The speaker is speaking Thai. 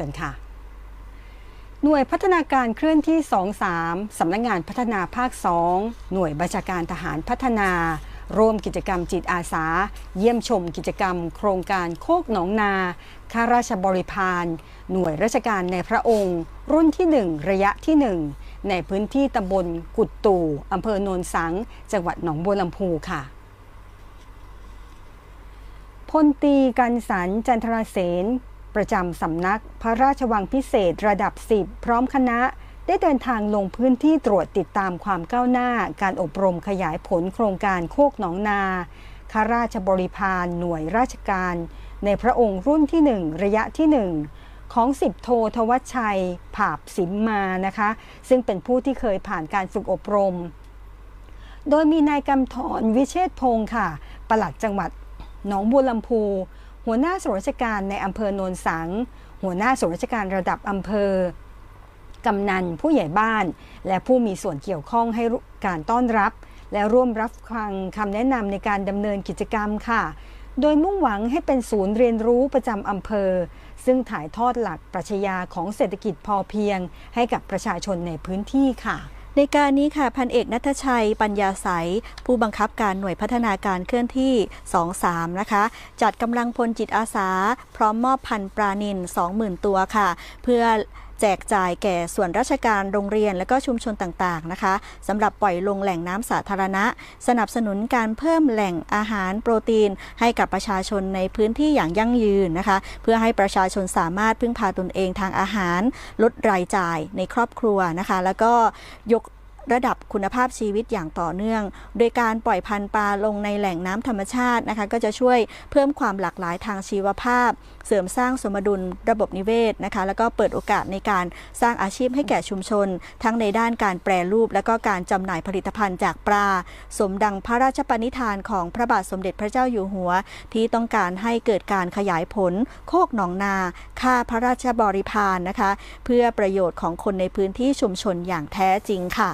กันค่ะ หน่วยพัฒนาการเคลื่อนที่ 23 สำนักงงานพัฒนาภาค 2 หน่วยบัญชาการทหารพัฒนา ร่วมกิจกรรมจิตอาสา เยี่ยมชมกิจกรรม โครงการโคกหนองนาข้าราชบริพารหน่วยราชการในพระองค์ รุ่นที่ 1 ระยะที่ 1 ในพื้นที่ตำบลกุดตู่ อำเภอโนนสัง จังหวัดหนองบัวลำพูค่ะพลตีกันสันจันทรเสน ประจำสำนักพระราชวังพิเศษระดับ 10 พร้อมคณะ ได้เดินทางลงพื้นที่ตรวจติดตามความก้าวหน้า การอบรมขยายผลโครงการโคกหนองนาข้าราชบริพารหน่วยราชการ ในพระองค์รุ่นที่ 1 ระยะที่ 1ของสิบโททวัชชัย ผาบสิมมานะคะ ซึ่งเป็นผู้ที่เคยผ่านการฝึกอบรม โดยมีนายกำธรวิเชษพงศ์ค่ะ ปลัดจังหวัดหนองบัวลำพู หัวหน้าส่วนราชการในอำเภอโนนสัง หัวหน้าส่วนราชการระดับอำเภอกำนันผู้ใหญ่บ้าน และผู้มีส่วนเกี่ยวข้องให้การต้อนรับ และร่วมรับฟังคำแนะนำในการดำเนินกิจกรรมค่ะ โดยมุ่งหวังให้เป็นศูนย์เรียนรู้ประจำอำเภอ ซึ่งถ่ายทอดหลักปรัชญาของเศรษฐกิจพอเพียง ให้กับประชาชนในพื้นที่ค่ะ ในการนี้ค่ะพันเอกนัทชัย ปัญญาสายผู้บังคับการหน่วยพัฒนาการเคลื่อนที่ 23 นะคะ จัดกำลังพลจิตอาสา พร้อมมอบพันปลานิน 20,000 ตัวค่ะ เพื่อแจกจ่ายแก่ส่วนราชการโรงเรียนและก็ชุมชนต่างๆนะคะสำหรับปล่อยลงแหล่งน้ำสาธารณะ สนับสนุนการเพิ่มแหล่งอาหารโปรตีน ให้กับประชาชนในพื้นที่อย่างยั่งยืนนะคะ เพื่อให้ประชาชนสามารถพึ่งพาตนเองทางอาหาร ลดรายจ่ายในครอบครัวนะคะ แล้วก็ยก ระดับคุณภาพชีวิตอย่างต่อเนื่อง โดยการปล่อยพันธุ์ปลาลงในแหล่งน้ำธรรมชาตินะคะก็จะช่วยเพิ่มความหลากหลายทางชีวภาพ เสริมสร้างสมดุลระบบนิเวศนะคะแล้วก็เปิดโอกาสในการสร้างอาชีพให้แก่ชุมชน ทั้งในด้านการแปรรูป และก็การจำหน่ายผลิตภัณฑ์จากปลา สมดังพระราชปณิธานของพระบาทสมเด็จพระเจ้าอยู่หัว ที่ต้องการให้เกิดการขยายผล โคกหนองนาค่าพระราชบริพารนะคะ เพื่อประโยชน์ของคนในพื้นที่ชุมชนอย่างแท้จริงค่ะ